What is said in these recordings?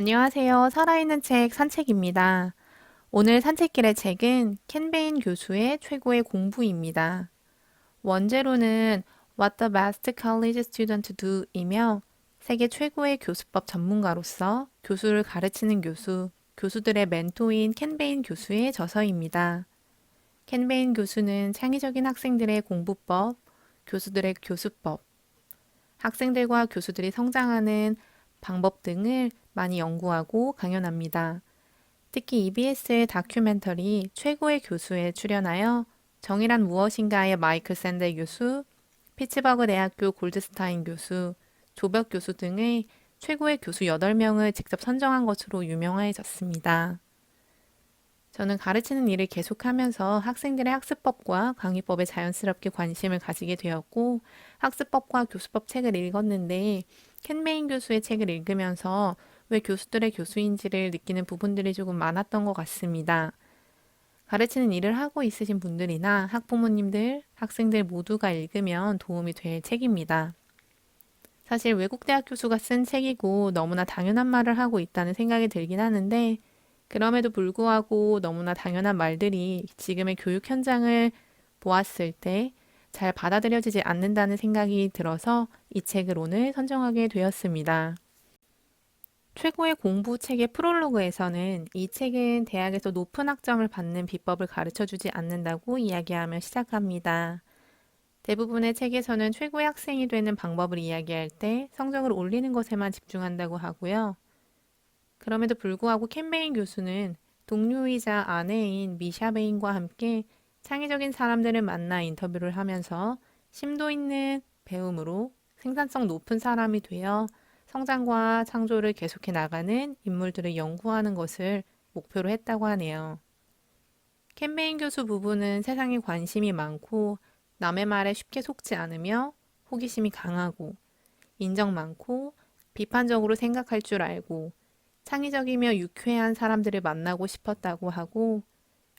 안녕하세요. 살아있는 책 산책입니다. 오늘 산책길의 책은 켄베인 교수의 최고의 공부입니다. 원제로는 What the best college student do 이며 세계 최고의 교수법 전문가로서 교수를 가르치는 교수, 교수들의 멘토인 켄베인 교수의 저서입니다. 켄베인 교수는 창의적인 학생들의 공부법, 교수들의 교수법, 학생들과 교수들이 성장하는 방법 등을 많이 연구하고 강연합니다. 특히 EBS의 다큐멘터리 최고의 교수에 출연하여 정의란 무엇인가의 마이클 샌델 교수, 피츠버그 대학교 골드스타인 교수, 조벽 교수 등의 최고의 교수 8명을 직접 선정한 것으로 유명해졌습니다. 저는 가르치는 일을 계속하면서 학생들의 학습법과 강의법에 자연스럽게 관심을 가지게 되었고 학습법과 교수법 책을 읽었는데 켄메인 교수의 책을 읽으면서 왜 교수들의 교수인지를 느끼는 부분들이 조금 많았던 것 같습니다. 가르치는 일을 하고 있으신 분들이나 학부모님들, 학생들 모두가 읽으면 도움이 될 책입니다. 사실 외국 대학 교수가 쓴 책이고 너무나 당연한 말을 하고 있다는 생각이 들긴 하는데 그럼에도 불구하고 너무나 당연한 말들이 지금의 교육 현장을 보았을 때 잘 받아들여지지 않는다는 생각이 들어서 이 책을 오늘 선정하게 되었습니다. 최고의 공부 책의 프롤로그에서는 이 책은 대학에서 높은 학점을 받는 비법을 가르쳐 주지 않는다고 이야기하며 시작합니다. 대부분의 책에서는 최고의 학생이 되는 방법을 이야기할 때 성적을 올리는 것에만 집중한다고 하고요. 그럼에도 불구하고 캠베인 교수는 동료이자 아내인 미샤 베인과 함께 창의적인 사람들을 만나 인터뷰를 하면서 심도 있는 배움으로 생산성 높은 사람이 되어 성장과 창조를 계속해 나가는 인물들을 연구하는 것을 목표로 했다고 하네요. 캠베인 교수 부부는 세상에 관심이 많고 남의 말에 쉽게 속지 않으며 호기심이 강하고 인정 많고 비판적으로 생각할 줄 알고 창의적이며 유쾌한 사람들을 만나고 싶었다고 하고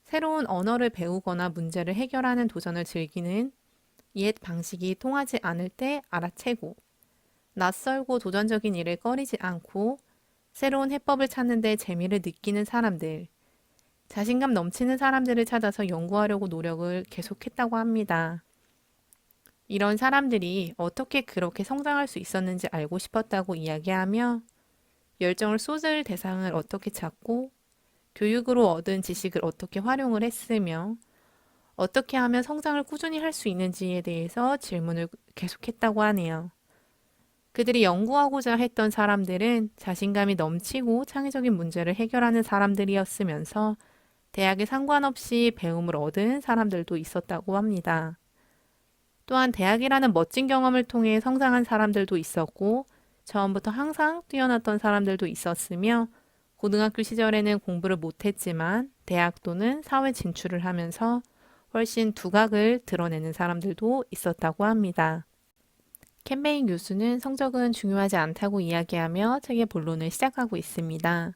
새로운 언어를 배우거나 문제를 해결하는 도전을 즐기는 옛 방식이 통하지 않을 때 알아채고 낯설고 도전적인 일을 꺼리지 않고 새로운 해법을 찾는 데 재미를 느끼는 사람들, 자신감 넘치는 사람들을 찾아서 연구하려고 노력을 계속했다고 합니다. 이런 사람들이 어떻게 그렇게 성장할 수 있었는지 알고 싶었다고 이야기하며 열정을 쏟을 대상을 어떻게 찾고 교육으로 얻은 지식을 어떻게 활용을 했으며 어떻게 하면 성장을 꾸준히 할 수 있는지에 대해서 질문을 계속했다고 하네요. 그들이 연구하고자 했던 사람들은 자신감이 넘치고 창의적인 문제를 해결하는 사람들이었으면서 대학에 상관없이 배움을 얻은 사람들도 있었다고 합니다. 또한 대학이라는 멋진 경험을 통해 성장한 사람들도 있었고 처음부터 항상 뛰어났던 사람들도 있었으며 고등학교 시절에는 공부를 못했지만 대학 또는 사회 진출을 하면서 훨씬 두각을 드러내는 사람들도 있었다고 합니다. 캠베인 교수는 성적은 중요하지 않다고 이야기하며 책의 본론을 시작하고 있습니다.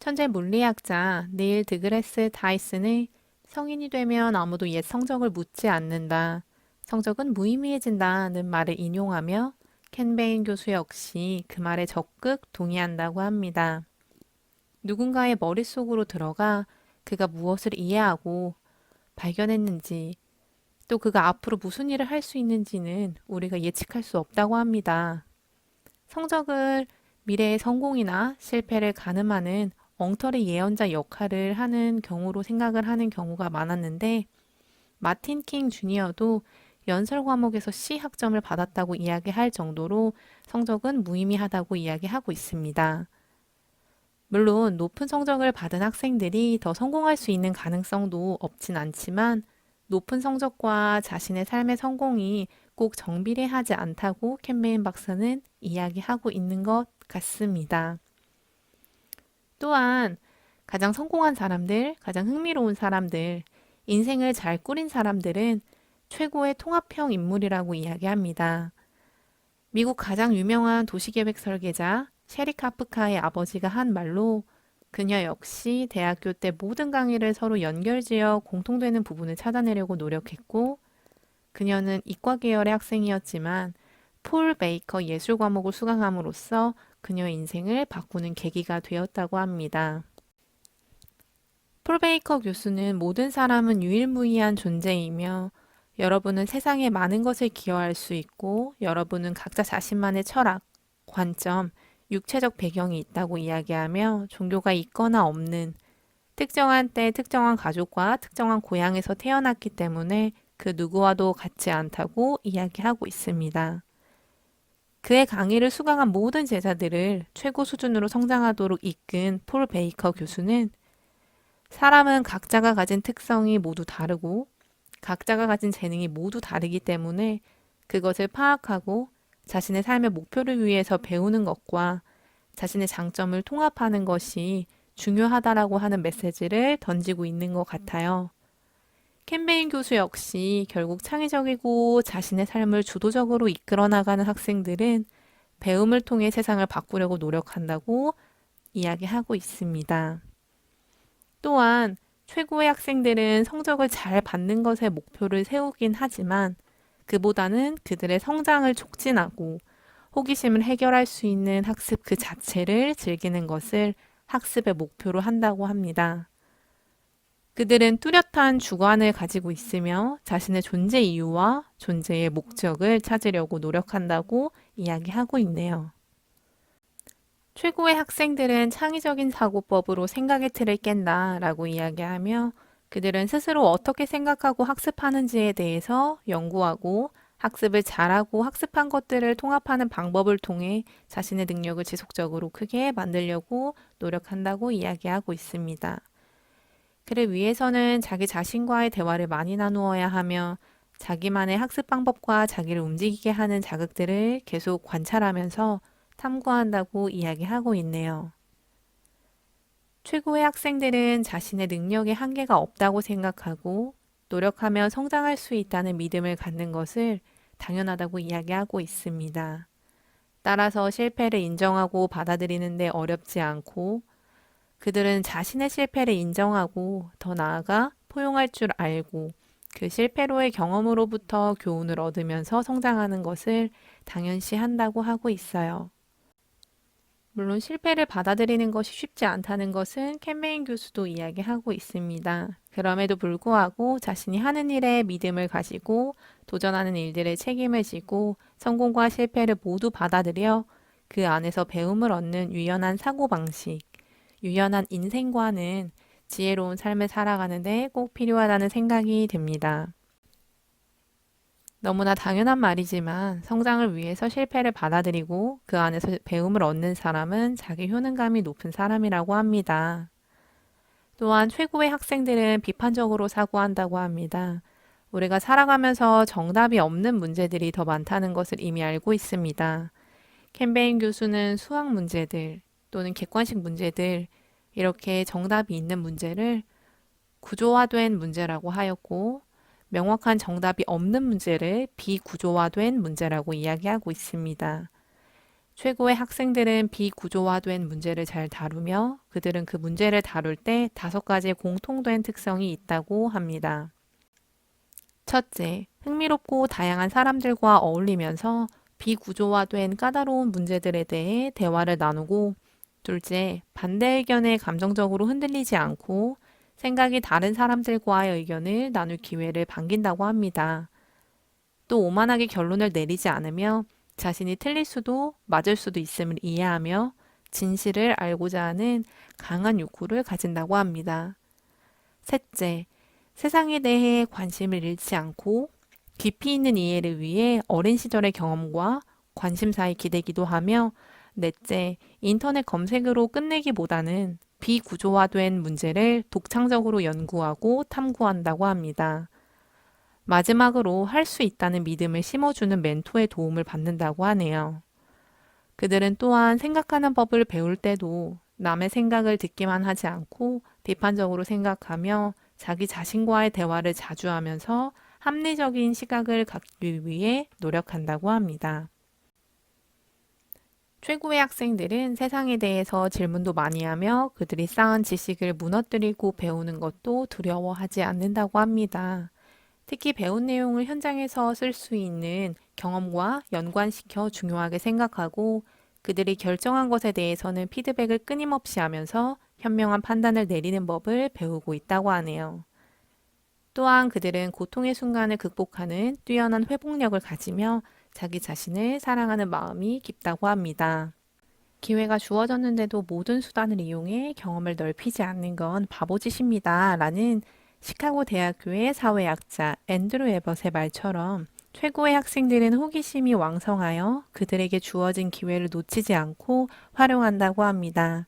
천재 물리학자 네일 드그레스 다이슨의 성인이 되면 아무도 옛 성적을 묻지 않는다. 성적은 무의미해진다는 말을 인용하며 켄베인 교수 역시 그 말에 적극 동의한다고 합니다. 누군가의 머릿속으로 들어가 그가 무엇을 이해하고 발견했는지 또 그가 앞으로 무슨 일을 할 수 있는지는 우리가 예측할 수 없다고 합니다. 성적을 미래의 성공이나 실패를 가늠하는 엉터리 예언자 역할을 하는 경우로 생각을 하는 경우가 많았는데 마틴 킹 주니어도 연설 과목에서 C 학점을 받았다고 이야기할 정도로 성적은 무의미하다고 이야기하고 있습니다. 물론 높은 성적을 받은 학생들이 더 성공할 수 있는 가능성도 없진 않지만 높은 성적과 자신의 삶의 성공이 꼭 정비례하지 않다고 캠베인 박사는 이야기하고 있는 것 같습니다. 또한 가장 성공한 사람들, 가장 흥미로운 사람들, 인생을 잘 꾸린 사람들은 최고의 통합형 인물이라고 이야기합니다. 미국 가장 유명한 도시계획 설계자 셰리 카프카의 아버지가 한 말로 그녀 역시 대학교 때 모든 강의를 서로 연결지어 공통되는 부분을 찾아내려고 노력했고 그녀는 이과 계열의 학생이었지만 폴 베이커 예술 과목을 수강함으로써 그녀의 인생을 바꾸는 계기가 되었다고 합니다. 폴 베이커 교수는 모든 사람은 유일무이한 존재이며 여러분은 세상에 많은 것을 기여할 수 있고 여러분은 각자 자신만의 철학, 관점, 육체적 배경이 있다고 이야기하며 종교가 있거나 없는 특정한 때 특정한 가족과 특정한 고향에서 태어났기 때문에 그 누구와도 같지 않다고 이야기하고 있습니다. 그의 강의를 수강한 모든 제자들을 최고 수준으로 성장하도록 이끈 폴 베이커 교수는 사람은 각자가 가진 특성이 모두 다르고 각자가 가진 재능이 모두 다르기 때문에 그것을 파악하고 자신의 삶의 목표를 위해서 배우는 것과 자신의 장점을 통합하는 것이 중요하다라고 하는 메시지를 던지고 있는 것 같아요. 캠베인 교수 역시 결국 창의적이고 자신의 삶을 주도적으로 이끌어 나가는 학생들은 배움을 통해 세상을 바꾸려고 노력한다고 이야기하고 있습니다. 또한 최고의 학생들은 성적을 잘 받는 것에 목표를 세우긴 하지만 그보다는 그들의 성장을 촉진하고 호기심을 해결할 수 있는 학습 그 자체를 즐기는 것을 학습의 목표로 한다고 합니다. 그들은 뚜렷한 주관을 가지고 있으며 자신의 존재 이유와 존재의 목적을 찾으려고 노력한다고 이야기하고 있네요. 최고의 학생들은 창의적인 사고법으로 생각의 틀을 깬다 라고 이야기하며 그들은 스스로 어떻게 생각하고 학습하는지에 대해서 연구하고 학습을 잘하고 학습한 것들을 통합하는 방법을 통해 자신의 능력을 지속적으로 크게 만들려고 노력한다고 이야기하고 있습니다. 그를 위해서는 자기 자신과의 대화를 많이 나누어야 하며 자기만의 학습 방법과 자기를 움직이게 하는 자극들을 계속 관찰하면서 탐구한다고 이야기하고 있네요. 최고의 학생들은 자신의 능력에 한계가 없다고 생각하고 노력하며 성장할 수 있다는 믿음을 갖는 것을 당연하다고 이야기하고 있습니다. 따라서 실패를 인정하고 받아들이는데 어렵지 않고 그들은 자신의 실패를 인정하고 더 나아가 포용할 줄 알고 그 실패로의 경험으로부터 교훈을 얻으면서 성장하는 것을 당연시 한다고 하고 있어요. 물론 실패를 받아들이는 것이 쉽지 않다는 것은 캠베인 교수도 이야기하고 있습니다. 그럼에도 불구하고 자신이 하는 일에 믿음을 가지고 도전하는 일들의 책임을 지고 성공과 실패를 모두 받아들여 그 안에서 배움을 얻는 유연한 사고방식, 유연한 인생과는 지혜로운 삶을 살아가는데 꼭 필요하다는 생각이 듭니다. 너무나 당연한 말이지만 성장을 위해서 실패를 받아들이고 그 안에서 배움을 얻는 사람은 자기 효능감이 높은 사람이라고 합니다. 또한 최고의 학생들은 비판적으로 사고한다고 합니다. 우리가 살아가면서 정답이 없는 문제들이 더 많다는 것을 이미 알고 있습니다. 캠베인 교수는 수학 문제들 또는 객관식 문제들 이렇게 정답이 있는 문제를 구조화된 문제라고 하였고 명확한 정답이 없는 문제를 비구조화된 문제라고 이야기하고 있습니다. 최고의 학생들은 비구조화된 문제를 잘 다루며 그들은 그 문제를 다룰 때 다섯 가지의 공통된 특성이 있다고 합니다. 첫째, 흥미롭고 다양한 사람들과 어울리면서 비구조화된 까다로운 문제들에 대해 대화를 나누고 둘째, 반대 의견에 감정적으로 흔들리지 않고 생각이 다른 사람들과의 의견을 나눌 기회를 반긴다고 합니다. 또 오만하게 결론을 내리지 않으며 자신이 틀릴 수도 맞을 수도 있음을 이해하며 진실을 알고자 하는 강한 욕구를 가진다고 합니다. 셋째, 세상에 대해 관심을 잃지 않고 깊이 있는 이해를 위해 어린 시절의 경험과 관심사에 기대기도 하며 넷째, 인터넷 검색으로 끝내기보다는 비구조화된 문제를 독창적으로 연구하고 탐구한다고 합니다. 마지막으로 할 수 있다는 믿음을 심어주는 멘토의 도움을 받는다고 하네요. 그들은 또한 생각하는 법을 배울 때도 남의 생각을 듣기만 하지 않고 비판적으로 생각하며 자기 자신과의 대화를 자주 하면서 합리적인 시각을 갖기 위해 노력한다고 합니다. 최고의 학생들은 세상에 대해서 질문도 많이 하며 그들이 쌓은 지식을 무너뜨리고 배우는 것도 두려워하지 않는다고 합니다. 특히 배운 내용을 현장에서 쓸 수 있는 경험과 연관시켜 중요하게 생각하고 그들이 결정한 것에 대해서는 피드백을 끊임없이 하면서 현명한 판단을 내리는 법을 배우고 있다고 하네요. 또한 그들은 고통의 순간을 극복하는 뛰어난 회복력을 가지며 자기 자신을 사랑하는 마음이 깊다고 합니다. 기회가 주어졌는데도 모든 수단을 이용해 경험을 넓히지 않는 건 바보짓입니다. 라는 시카고 대학교의 사회학자 앤드루 에벗의 말처럼 최고의 학생들은 호기심이 왕성하여 그들에게 주어진 기회를 놓치지 않고 활용한다고 합니다.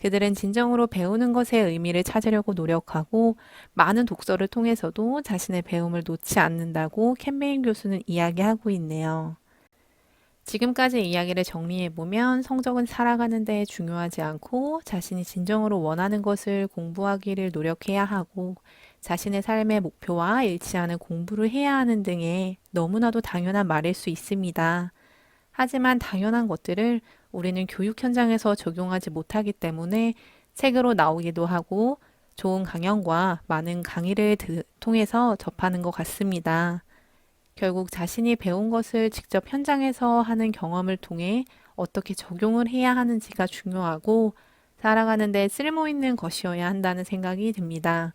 그들은 진정으로 배우는 것의 의미를 찾으려고 노력하고 많은 독서를 통해서도 자신의 배움을 놓지 않는다고 캠베인 교수는 이야기하고 있네요. 지금까지 이야기를 정리해보면 성적은 살아가는 데 중요하지 않고 자신이 진정으로 원하는 것을 공부하기를 노력해야 하고 자신의 삶의 목표와 일치하는 공부를 해야 하는 등의 너무나도 당연한 말일 수 있습니다. 하지만 당연한 것들을 우리는 교육 현장에서 적용하지 못하기 때문에 책으로 나오기도 하고 좋은 강연과 많은 강의를 드- 통해서 접하는 것 같습니다. 결국 자신이 배운 것을 직접 현장에서 하는 경험을 통해 어떻게 적용을 해야 하는지가 중요하고 살아가는데 쓸모 있는 것이어야 한다는 생각이 듭니다.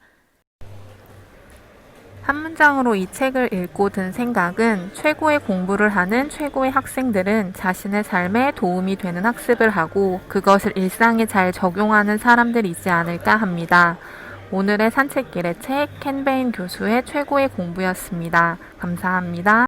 한 문장으로 이 책을 읽고 든 생각은 최고의 공부를 하는 최고의 학생들은 자신의 삶에 도움이 되는 학습을 하고 그것을 일상에 잘 적용하는 사람들이지 않을까 합니다. 오늘의 산책길의 책 켄베인 교수의 최고의 공부였습니다. 감사합니다.